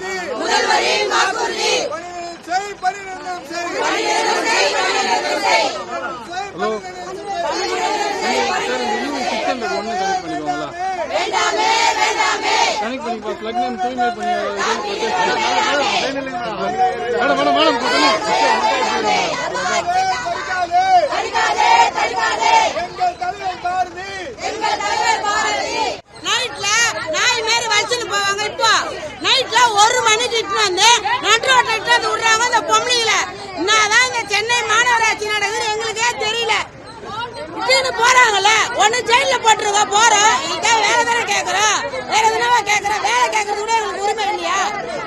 வாக்குறுதி முதல்வரின் வாக்குறுதி. செய் பணிநிறுத்தம் செய். ஹலோ. கனெக்ட் பண்ணி பாஸ் லக் நேம் தூய்மை பண்ணி மேடம் மேடம் மேடம் தடுக்காதே. தடுக்காதே. போட்டுருங்க போறோம் இதுதான் வேலை தானே கேக்குறோம் வேற எதுனாவா கேக்குறோம் வேலை கேக்குறது கூட எங்களுக்கு உரிமை இல்லையா?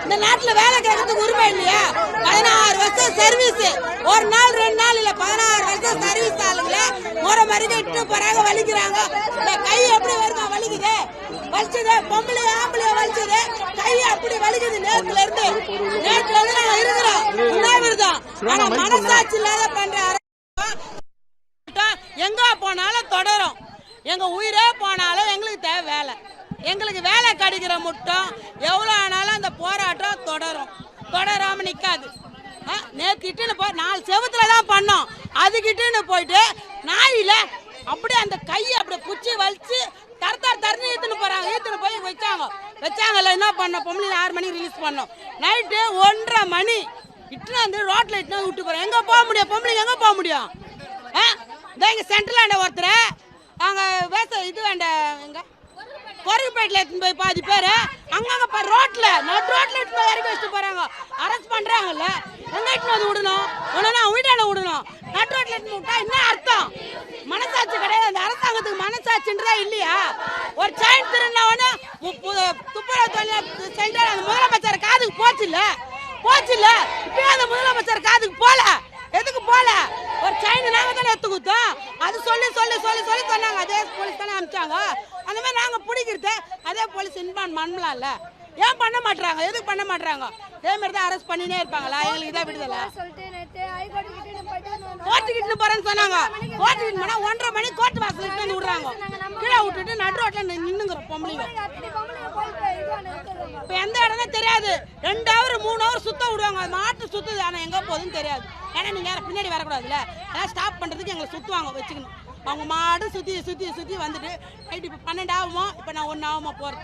இந்த நாட்டுல வேலை கேட்கறதுக்கு உரிமை இல்லையா? பதினாறு வருஷம் சர்வீஸ் ஒரு நாள் ரெண்டு நாள் இல்ல பதினாறு வருஷம் சர்வீஸ் ஆளுங்களே முறை மருந்து இட்டு போறாங்க வலிக்கிறாங்க. இந்த கை எப்படி வருமா? வலிக்குது. வலிச்சது பொம்பளை ஆம்பளை வலிச்சது. கை அப்படி வலிக்குது நேத்துல இருந்து. நேத்துல இருந்து நாங்க இருக்கிறோம். உண்ணாவிரதம் ஆனா மனசாட்சி இல்லாத பண்ற எங்க போனாலும் தொடரும். எங்கள் உயிரே போனாலும் எங்களுக்கு தேவை வேலை. எங்களுக்கு வேலை கிடைக்கிற முட்டம் எவ்வளோ ஆனாலும் அந்த போராட்டம் தொடரும். தொடராம நிற்காது ஆ, இட்டுன்னு போய் நாலு செவத்தில் தான் பண்ணோம். அதுக்கிட்டுன்னு போயிட்டு நாயில் அப்படியே அந்த கையை அப்படியே குச்சி வலிச்சு தர தர தரன்னு ஈத்துன்னு போகிறாங்க ஈத்துன்னு போய் வச்சாங்க. வச்சாங்கல்ல என்ன பண்ணோம்? பொம்பளை ஆறு மணிக்கு ரிலீஸ் பண்ணோம். நைட்டு ஒன்றரை மணி. இட்டுன்னு வந்து ரோட்டில் இட்டுன்னு விட்டு போகிறோம் எங்கே போக முடியும்? பொம்பளைங்க எங்கே போக முடியும்? ஆ? இதோ இங்க சென்ட்ரலாண்ட ஒருத்தரை ஒருத்தர் நாங்கள் வேச இது வேண்டாம் எங்க? பொருள்பேட்டில் எடுத்துன்னு போய் பாதி பேர். அங்கங்க இப்போ ரோட்டில் நட் ரோட்டில் எடுத்து போய் வச்சுட்டு போகிறாங்க அரெஸ்ட் பண்ணுறாங்கல்ல எங்கே எடுத்துன்னு வந்து விடணும்? ஒண்ணுனா வீட்டான விடணும். நட் ரோட்டில் எடுத்துன்னு விட்டா என்ன அர்த்தம்? மனசாட்சி கிடையாது. அந்த அரசாங்கத்துக்கு மனசாட்சின்றதா இல்லையா? ஒரு செயின் திருநவனு துப்புரவு தொழில் செஞ்சால் அந்த முதலமைச்சர் காதுக்கு போச்சு இல்லை? போச்சு இல்லை. இப்போ அந்த முதலமைச்சர் காதுக்கு போகல எதுக்கு போல? ஒரு செயின் நாங்க தானே எடுத்து கொடுத்தோம் அது சொல்லி சொல்லி சொல்லி சொல்லி சொன்னாங்க. அதே போலீஸ் தானே அனுப்பிச்சாங்க. அந்த மாதிரி நாங்க பிடிக்கிறது அதே போலீஸ் இன்பான் பண்ணலாம்ல ஏன் பண்ண மாட்டாங்க எதுக்கு பண்ண மாட்டாங்க இதே மாதிரி தான் அரெஸ்ட் பண்ணினே இருப்பாங்களா? எங்களுக்கு இதான் விடுதலை. கோர்ட்டுக்கிட்டு போறேன்னு சொன்னாங்க. கோர்ட்டுக்கிட்டு போனா ஒன்றரை மணி கோர்ட் வாசல் இட்டு வந்து விடுறாங்க. கீழே விட்டுட்டு நடு ரோட்ல நின்னுங்கிறோம் பொம்பளைங்க. இப்ப எந்த இடம்னே தெரியாது. ரெண்டு ஹவர் மூணு ஹவர் சுத்த விடுவாங்க. அது மாட்டு சுத்துது. ஆனா எங்க போகுதுன்னு தெரியாது. ஏன்னா நீங்க யாரும் பின்னாடி வரக்கூடாதுல்ல. அதான் ஸ்டாப் பண்றதுக்கு எங்களை சுத்துவாங்க வச்சுக்கணும். அவங்க மாடு சுத்தி சுத்தி சுத்தி வந்துட்டு நைட்டு இப்ப பன்னெண்டு ஆகுமோ? இப்ப நான் ஒன்னு ஆகுமா அனுப்புவோம்.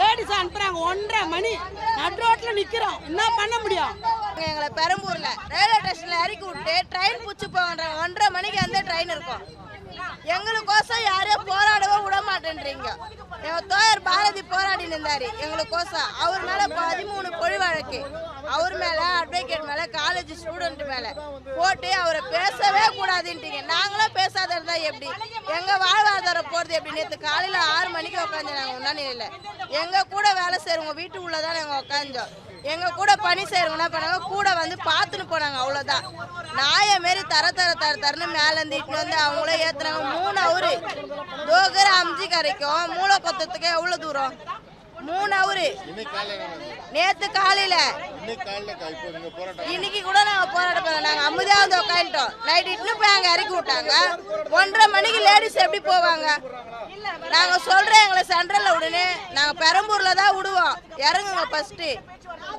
லேடிஸ் அனுப்புறாங்க. ஒன்றரை மணி. நடு ரோட்ல நிக்கிறோம். என்ன பண்ண முடியும்? எங்களை பெரம்பூர்ல ரயில்வே ஸ்டேஷன்ல இறக்கி விட்டு ட்ரெயின் பிடிச்சி போகன்றாங்க ஒன்றரை மணிக்கு அந்த ட்ரெயின் இருக்கும். எங்களுக்கோசம் யாரையும் போராடவே விட மாட்டேன்றீங்க எங்க எங்களுக்கு பாரதி எங்களுக்கோசம் அவர் மேல பதிமூணு பொழி வழக்கு. அவர் மேல அட்வொகேட் மேல காலேஜ் ஸ்டூடெண்ட் மேல. போட்டு அவரை பேசவே கூடாதுன்றீங்க நாங்களும் பேசாத இருந்தா எப்படி? எங்க வாழ்வாதாரம் போறது எப்படி? நேற்று காலையில ஆறு மணிக்கு உட்காந்து நாங்க உண்ணாநிலையில எங்க கூட வேலை செய்யறவங்க வீட்டு உள்ளதான் நாங்க உட்காந்தோம் எங்க கூட பணி செய்யறவங்க என்ன பண்ணாங்க? கூட வந்து பார்த்துன்னு போனாங்க அவ்வளவுதான். நாய மாரி தர தர தர தரன்னு மேல இருந்து இட்டுன்னு வந்து அவங்களே ஏத்துனாங்க. மூணு அவரு. தோகர் அம்ஜி கரைக்கும். மூளை கொத்தத்துக்கு எவ்வளவு தூரம்? மூணு அவரு நேத்து காலையில. இன்னைக்கு கூட நாங்க போராட்டம் பண்ணோம் நாங்க அமைதியா வந்து உட்காந்துட்டோம் நைட் இட்டுன்னு போய் அங்க இறக்கி விட்டாங்க. ஒன்றரை மணிக்கு லேடிஸ் எப்படி போவாங்க? நாங்க சொல்றோம் எங்களை சென்ட்ரல்ல விடுன்னு நாங்க பெரம்பூர்ல தான் விடுவோம். இறங்குங்க ஃபஸ்ட்டு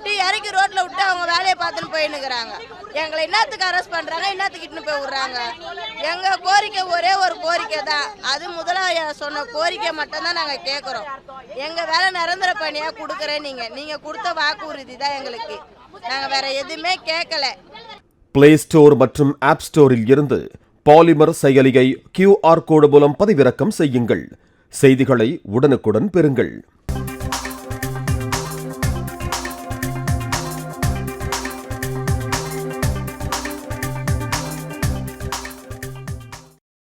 டீ இறக்கி ரோட்டில் விட்டு அவங்க வேலையை பார்த்துன்னு போயின்னுக்குறாங்க எங்களை என்னத்துக்கு அரெஸ்ட் பண்ணுறாங்க என்னத்துக்கு இட்டுன்னு போய் விட்றாங்க? எங்கள் கோரிக்கை ஒரே ஒரு கோரிக்கை தான். அது முதலாவது சொன்ன கோரிக்கை மட்டும்தான் நாங்கள் கேட்குறோம் எங்கள் வேலை நிரந்தர பணியாக கொடுக்குறேன் நீங்கள் நீங்கள் கொடுத்த வாக்குறுதி தான் எங்களுக்கு. நாங்கள் வேற எதுவுமே கேட்கல பிளே ஸ்டோர் மற்றும் ஆப் ஸ்டோரில் இருந்து பாலிமர் செயலியை கியூஆர் கோடு மூலம் பதிவிறக்கம் செய்யுங்கள். செய்திகளை உடனுக்குடன் பெறுங்கள்.